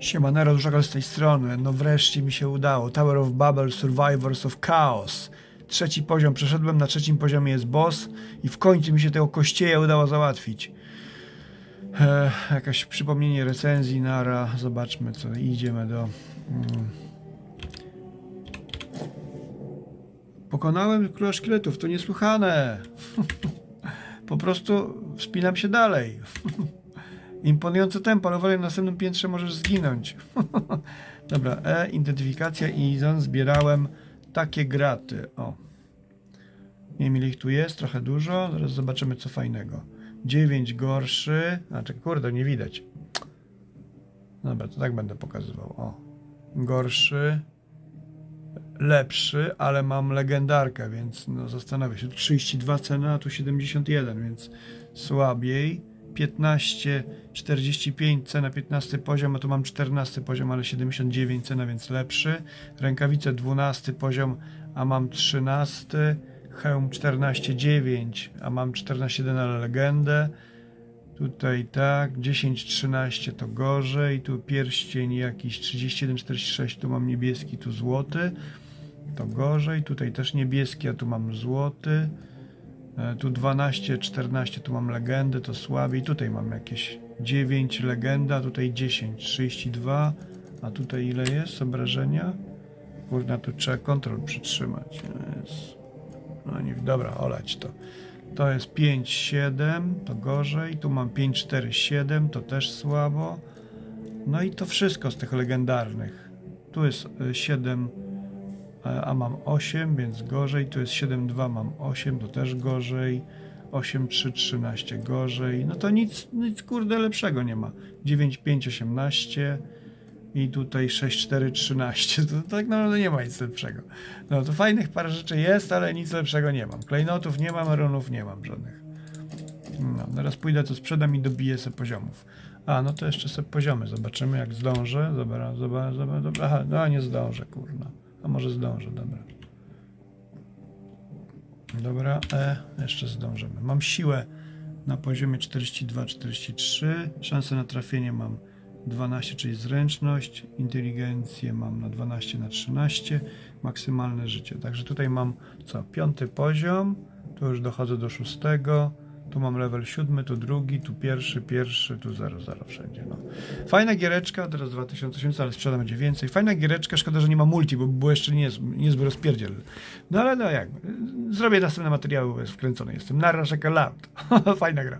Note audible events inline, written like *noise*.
Siemanero, Duszakal z tej strony. No wreszcie mi się udało. Tower of Babel, Survivors of Chaos. Trzeci poziom. Przeszedłem, na trzecim poziomie jest boss i w końcu mi się tego kościeja udało załatwić. E, jakaś przypomnienie recenzji, nara. Zobaczmy co. Idziemy do... Mm. Pokonałem króla szkieletów, to niesłychane. *laughs* po prostu wspinam się dalej. *laughs* Imponujące tempo, ale uważaj, na następnym piętrze możesz zginąć. *laughs* Dobra, E, identyfikacja i Izon. Zbierałem takie graty. O. Nie wiem ile ich tu jest, trochę dużo. Zaraz zobaczymy co fajnego. 9 gorszy. Znaczy, kurde, nie widać. Dobra, to tak będę pokazywał. O. Gorszy. Lepszy, ale mam legendarkę, więc no zastanawiam się. Tu 32 cena, a tu 71, więc słabiej. 15, 45 cena 15 poziom, a tu mam 14 poziom, ale 79 cena, więc lepszy. Rękawice 12 poziom, a mam 13. Hełm 14,9, a mam 14,1 ale legendę. Tutaj tak, 10, 13 to gorzej. Tu pierścień jakiś 31, 46, tu mam niebieski, tu złoty. To gorzej. Tutaj też niebieski, a tu mam złoty. E, Tu 12, 14, tu mam legendę, to słabiej. Tutaj mam jakieś 9 legenda, tutaj 10, 32. A tutaj ile jest obrażenia? Kurna, tu trzeba kontrol przytrzymać. Jest. No nie, dobra, olać to. To jest 5, 7, to gorzej. Tu mam 5, 4, 7, to też słabo. No i to wszystko z tych legendarnych. Tu jest y, 7, e, a mam 8, więc gorzej. Tu jest 7, 2, mam 8, to też gorzej. 8, 3, 13 gorzej. No to nic, nic kurde lepszego nie ma. 9, 5, 18 i tutaj 6, 4, 13. To tak naprawdę nie ma nic lepszego. No to fajnych parę rzeczy jest, ale nic lepszego nie mam. Klejnotów nie mam, runów nie mam żadnych. No, teraz pójdę, to sprzedam i dobiję sobie poziomów. A, no to jeszcze sobie poziomy zobaczymy, jak zdążę. Dobra, dobra, dobra. Aha, no nie zdążę, kurna. A może zdążę, dobra. Dobra, e, jeszcze zdążymy. Mam siłę na poziomie 42-43. Szansę na trafienie mam 12, czyli zręczność. Inteligencję mam na 12 na 13. Maksymalne życie. Także tutaj mam co? Piąty poziom. Tu już dochodzę do szóstego. Tu mam level siódmy, tu drugi, tu pierwszy, pierwszy, tu 0, 0 wszędzie. No. Fajna giereczka, teraz 2000, ale sprzedam będzie więcej. Fajna giereczka, szkoda, że nie ma multi, bo by było jeszcze niez, niezły rozpierdziel. No ale no jak, zrobię następne materiały, bo jest wkręcony jestem. Narra Loud. *laughs* Fajna gra.